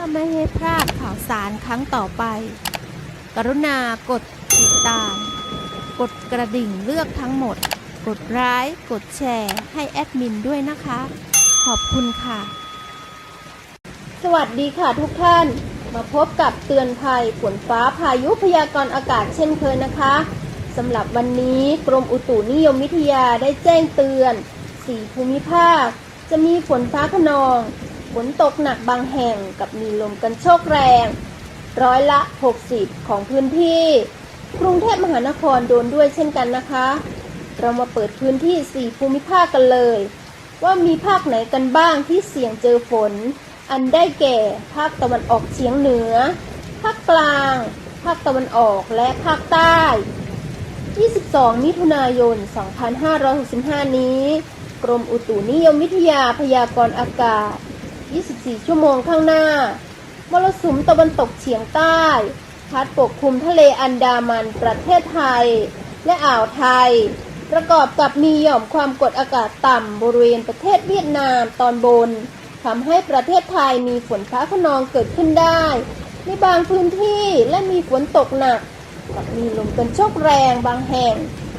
ื่อไม่ให้พลาดข่าวสารครั้งต่อไป กรุณากดติดตาม กดกระดิ่งเลือกทั้งหมด กดไลค์กดแชร์ ให้แอดมินด้วยนะคะ ขอบคุณค่ะ สวัสดีค่ะทุกท่าน มาพบกับเตือนภัยฝนฟ้าพายุพยากรณ์อากาศเช่นเคยนะคะสำหรับวันนี้กรมอุตุนิยมวิทยาได้แจ้งเตือน 4 ภูมิภาค จะมีฝนฟ้าขนอง ฝนตกหนักบางแห่งกับมีลมกันโชกแรง ร้อยละ 60 ของพื้นที่ กรุงเทพมหานครโดนด้วยเช่นกันนะคะ เรามาเปิดพื้นที่ 4 ภูมิภาคกันเลย ว่ามีภาคไหนกันบ้างที่เสี่ยงเจอฝน อันได้แก่ ภาคตะวันออกเฉียงเหนือ ภาคกลาง ภาคตะวันออกและภาคใต้ 22 มิถุนายน 2565 นี้ กรมอุตุนิยมวิทยาพยากรณ์อากาศ 24 ชั่วโมงข้างหน้า มรสุมตะวันตกเฉียงใต้ พัดปกคลุมทะเลอันดามันประเทศไทย และอ่าวไทย ประกอบกับมีหย่อมความกดอากาศต่ำบริเวณประเทศเวียดนามตอนบนทำให้ประเทศไทยมีฝนฟ้าขนองเกิดขึ้นได้ ในบางพื้นที่และมีฝนตกหนักกับมีลมกันโชกแรงบางแห่ง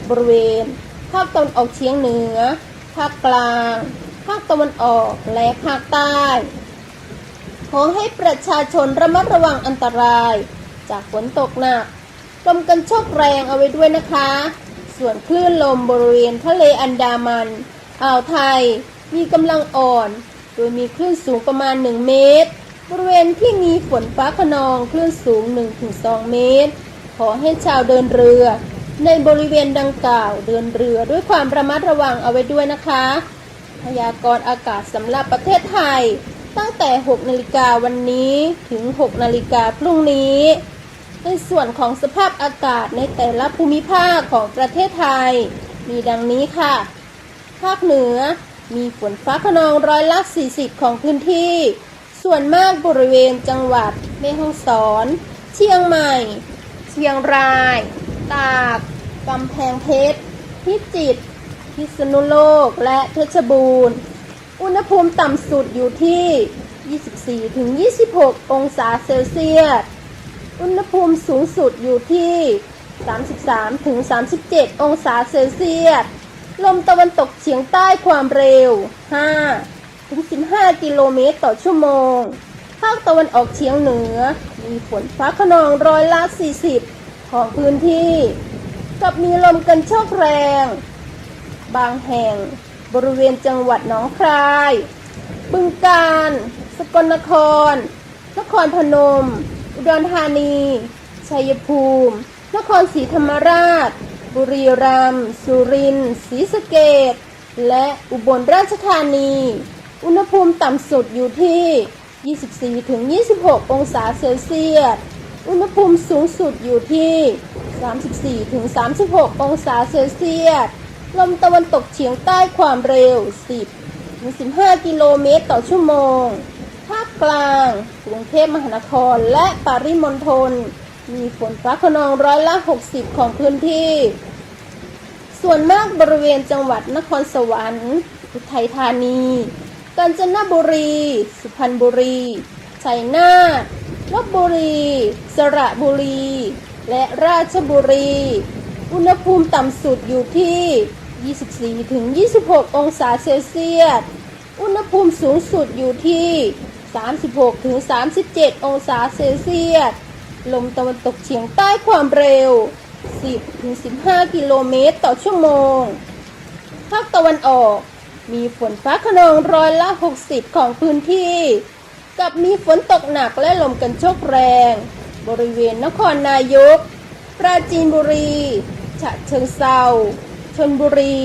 บริเวณภาคตะวันออกเฉียงเหนือ ภาคกลางาคตะวันออกและภาคใต้ ขอให้ประชาชนระมัดระวังอันตราย จากฝนตกหนักลมกันโชกแรงเอาไว้ด้วยนะคะ ส่วนคลื่นลมบริเวณทะเลอันดามัน อ่าวไทยมีกำลังอ่อน โดยมีคลื่นสูงประมาณ 1 เมตร บริเวณที่มีฝนฟ้าขนองคลื่นสูง 1-2 เมตร ขอให้ชาวเดินเรือ ในบริเวณดังกล่าวเดินเรือด้วยความระมัดระวังเอาไว้ด้วยนะคะ พยากรณ์อากาศสำหรับประเทศไทย ตั้งแต่ 6 นาฬิกาวันนี้ถึง 6 นาฬิกาพรุ่งนี้ ในส่วนของสภาพอากาศในแต่ละภูมิภาคของประเทศไทย มีดังนี้ค่ะ ภาคเหนือมีฝนฟ้าขนองร้อยละ 40 ของพื้นที่ ส่วนมากบริเวณจังหวัดแม่ฮ่องสอน เชียงใหม่ เชียงราย ตากกำแพงเพชรพิจิตร พิษณุโลกและเพชรบูรณ์ อุณหภูมิต่ำสุดอยู่ที่ 24-26 องศาเซลเซียส อุณหภูมิสูงสุดอยู่ที่ 33-37 องศาเซลเซียส ลมตะวันตกเฉียงใต้ความเร็ว 5-15 กิโลเมตรต่อชั่วโมง ภาคตะวันออกเฉียงเหนือ มีฝนฟ้าขนองร้อยละ 40 ของพื้นที่ กับมีลมกันโชกแรง บางแห่ง บริเวณจังหวัดหนองคาย บึงกาฬ สกลนคร นครพนม อุดรธานี ชัยภูมิ นครศรีธรรมราช บุรีรัมย์ สุรินทร์ศรีสะเกษและอุบลราชธานี อุณหภูมิต่ำสุดอยู่ที่ 24-26 องศาเซลเซียส อุณหภูมิสูงสุดอยู่ที่ 34-36 องศาเซลเซียส ลมตะวันตกเฉียงใต้ความเร็ว 10 15 กิโลเมตรต่อชั่วโมง ภาคกลาง กรุงเทพมหานครและปริมณฑล มีฝนฟ้าขนองร้อยละ 60 ของพื้นที่ ส่วนมากบริเวณจังหวัดนครสวรรค์ อุทัยธานี กาญจนบุรี สุพรรณบุรี ชัยนาทลบบุรี สระบุรี และราชบุรี อุณหภูมิต่ำสุดอยู่ที่ 24-26 องศาเซลเซียส อุณหภูมิสูงสุดอยู่ที่ 36-37 องศาเซลเซียส ลมตะวันตกเฉียงใต้ความเร็ว 10-15 กิโลเมตรต่อชั่วโมง ภาคตะวันออก มีฝนฟ้าขนองร้อยละ 60 ของพื้นที่ กับมีฝนตกหนักและลมกันโชกแรง บริเวณนครนายก ปราจีนบุรี ฉะเชิงเซา ชนบุรี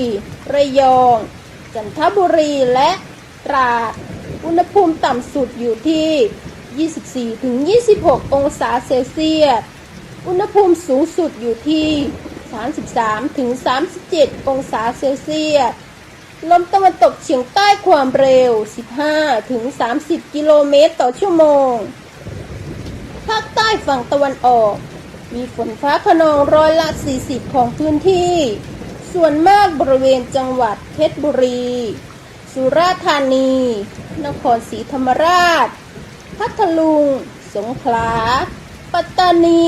ระยอง จันทบุรีและตราด อุณหภูมิต่ำสุดอยู่ที่ 24-26 องศาเซลเซียส อุณหภูมิสูงสุดอยู่ที่ 33-37 องศาเซลเซียส ลมตะวันตกเฉียงใต้ความเร็ว 15-30 กิโลเมตรต่อชั่วโมง ภาคใต้ฝั่งตะวันออก มีฝนฟ้าขนองร้อยละ 40 ของพื้นที่ ส่วนมากบริเวณจังหวัดเพชรบุรี สุราษฎร์ธานี นครศรีธรรมราช พัทลุง สงขลา ปัตตานี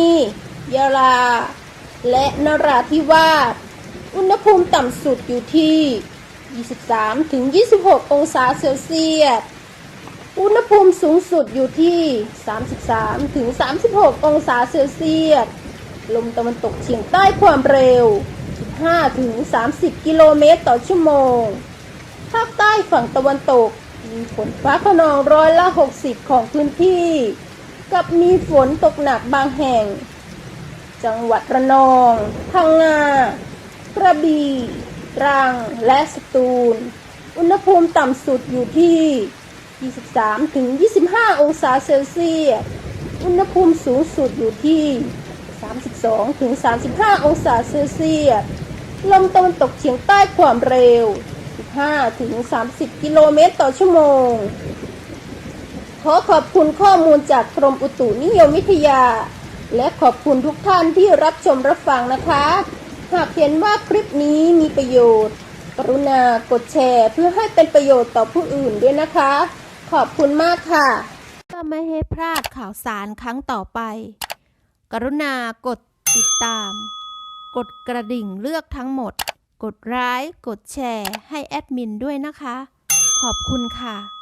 ยะลา และนราธิวาส อุณหภูมิต่ำสุดอยู่ที่ 23-26 องศาเซลเซียส อุณหภูมิสูงสุดอยู่ที่ 33-36 องศาเซลเซียส ลมตะวันตกเฉียงใต้ความเร็ว 15ถึง30 กิโลเมตรต่อชั่วโมง ภาคใต้ฝั่งตะวันตก มีฝนฟ้าขนองร้อยละ 60 ของพื้นที่ กับมีฝนตกหนักบางแห่ง จังหวัดระนองพังงา กระบี่ตรัง และสตูล อุณหภูมิต่ำสุดอยู่ที่ 23ถึง25 องศาเซลเซียส อุณหภูมิสูงสุดอยู่ที่32ถึง35 องศาเซลเซียส ลมตะวันตกเฉียงใต้ความเร็ว 15ถึง30 กิโลเมตรต่อชั่วโมง ขอขอบคุณข้อมูลจากกรมอุตุนิยมวิทยา และขอบคุณทุกท่านที่รับชมรับฟังนะคะ หากเห็นว่าคลิปนี้มีประโยชน์ กรุณากดแชร์เพื่อให้เป็นประโยชน์ต่อผู้อื่นด้วยนะคะ ขอบคุณมากค่ะเพื่อไม่ให้พลาดข่าวสารครั้งต่อไป กรุณากดติดตาม กดกระดิ่งเลือกทั้งหมด กดไลค์กดแชร์ ให้แอดมินด้วยนะคะ ขอบคุณค่ะ